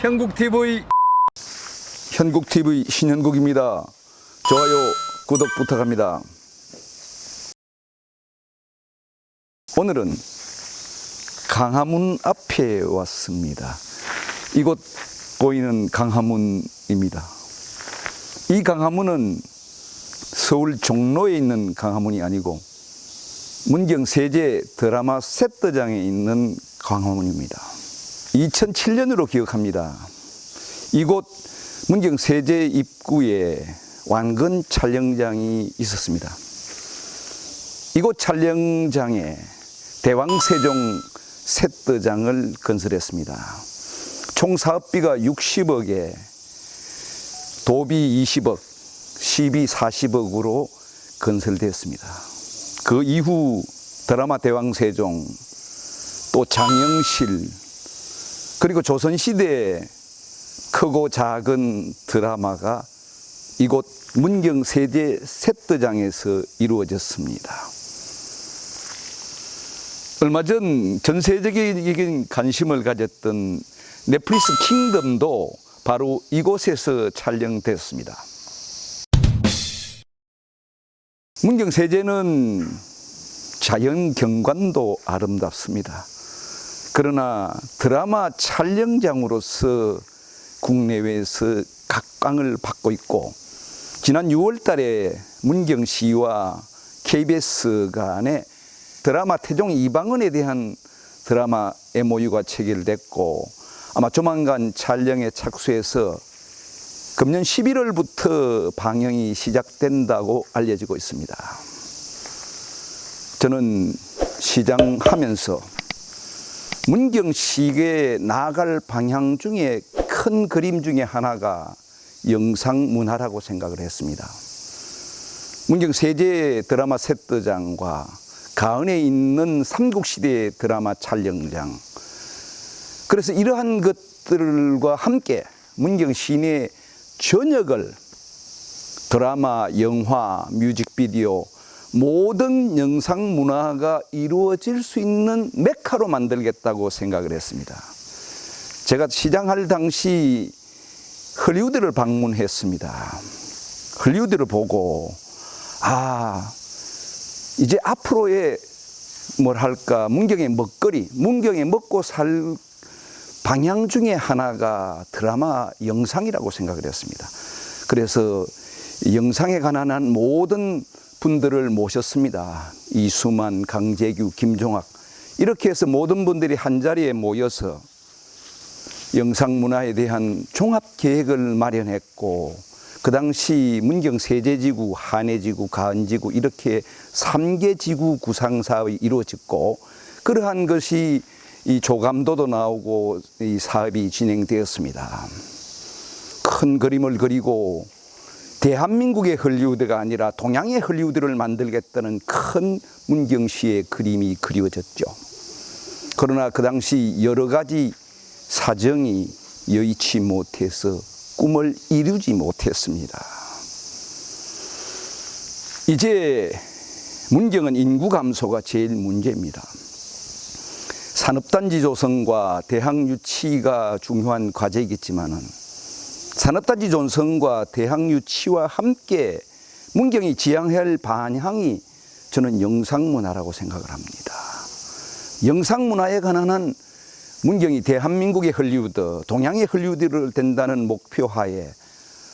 현국TV 현국TV 신현국입니다. 좋아요, 구독 부탁합니다. 오늘은 강화문 앞에 왔습니다. 이곳 보이는 강화문입니다. 이 강화문은 서울 종로에 있는 강화문이 아니고 문경 세제 드라마 세트장에 있는 강화문입니다. 2007년으로 기억합니다. 이곳 문경 세제 입구에 완근 촬영장이 있었습니다. 이곳 촬영장에 대왕세종 세트장을 건설했습니다. 총 사업비가 60억에 도비 20억, 시비 40억으로 건설되었습니다. 그 이후 드라마 대왕세종, 또 장영실, 그리고 조선시대에 크고 작은 드라마가 이곳 문경 세제 세트장에서 이루어졌습니다. 얼마 전 전 세계적인 관심을 가졌던 넷플릭스 킹덤도 바로 이곳에서 촬영됐습니다. 문경 세제는 자연 경관도 아름답습니다. 그러나 드라마 촬영장으로서 국내외에서 각광을 받고 있고 지난 6월 달에 문경 시와 KBS 간에 드라마 태종 이방원에 대한 드라마 MOU가 체결됐고 아마 조만간 촬영에 착수해서 금년 11월부터 방영이 시작된다고 알려지고 있습니다. 저는 시장하면서 문경시에 나아갈 방향 중에 큰 그림 중에 하나가 영상문화라고 생각을 했습니다. 문경 세제 드라마 세트장과 가은에 있는 삼국시대 드라마 촬영장. 그래서 이러한 것들과 함께 문경 시내 전역을 드라마, 영화, 뮤직비디오, 모든 영상 문화가 이루어질 수 있는 메카로 만들겠다고 생각을 했습니다. 제가 시장할 당시 헐리우드를 방문했습니다. 헐리우드를 보고, 아, 이제 앞으로의 뭘 할까, 문경의 먹거리, 문경의 먹고 살 방향 중에 하나가 드라마 영상이라고 생각을 했습니다. 그래서 영상에 관한 한 모든 분들을 모셨습니다. 이수만, 강재규, 김종학 이렇게 해서 모든 분들이 한 자리에 모여서 영상 문화에 대한 종합 계획을 마련했고 그 당시 문경 세제지구, 한해지구, 가은지구 이렇게 3개 지구 구상 사업이 이루어졌고 그러한 것이 이 조감도도 나오고 이 사업이 진행되었습니다. 큰 그림을 그리고 대한민국의 헐리우드가 아니라 동양의 헐리우드를 만들겠다는 큰 문경시의 그림이 그리워졌죠. 그러나 그 당시 여러 가지 사정이 여의치 못해서 꿈을 이루지 못했습니다. 이제 문경은 인구 감소가 제일 문제입니다. 산업단지 조성과 대학 유치가 중요한 과제이겠지만은 산업단지 조성과 대학 유치와 함께 문경이 지향해야 할 방향이 저는 영상문화라고 생각을 합니다. 영상문화에 관한 한 문경이 대한민국의 헐리우드, 동양의 헐리우드를 된다는 목표 하에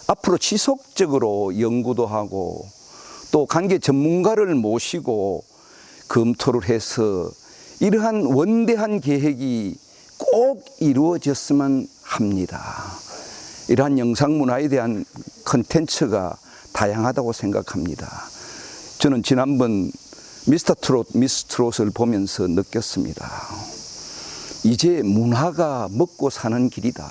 앞으로 지속적으로 연구도 하고 또 관계 전문가를 모시고 검토를 해서 이러한 원대한 계획이 꼭 이루어졌으면 합니다. 이러한 영상 문화에 대한 컨텐츠가 다양하다고 생각합니다. 저는 지난번 미스터 트롯, 미스 트롯을 보면서 느꼈습니다. 이제 문화가 먹고 사는 길이다.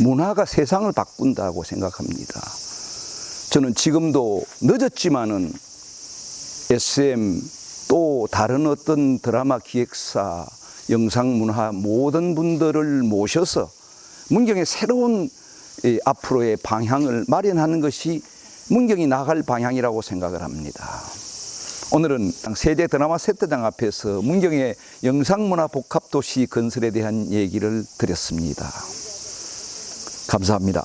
문화가 세상을 바꾼다고 생각합니다. 저는 지금도 늦었지만은 SM 또 다른 어떤 드라마 기획사, 영상 문화 모든 분들을 모셔서 문경의 새로운 이 앞으로의 방향을 마련하는 것이 문경이 나갈 방향이라고 생각을 합니다. 오늘은 세대 드라마 세트장 앞에서 문경의 영상문화 복합도시 건설에 대한 얘기를 드렸습니다. 감사합니다.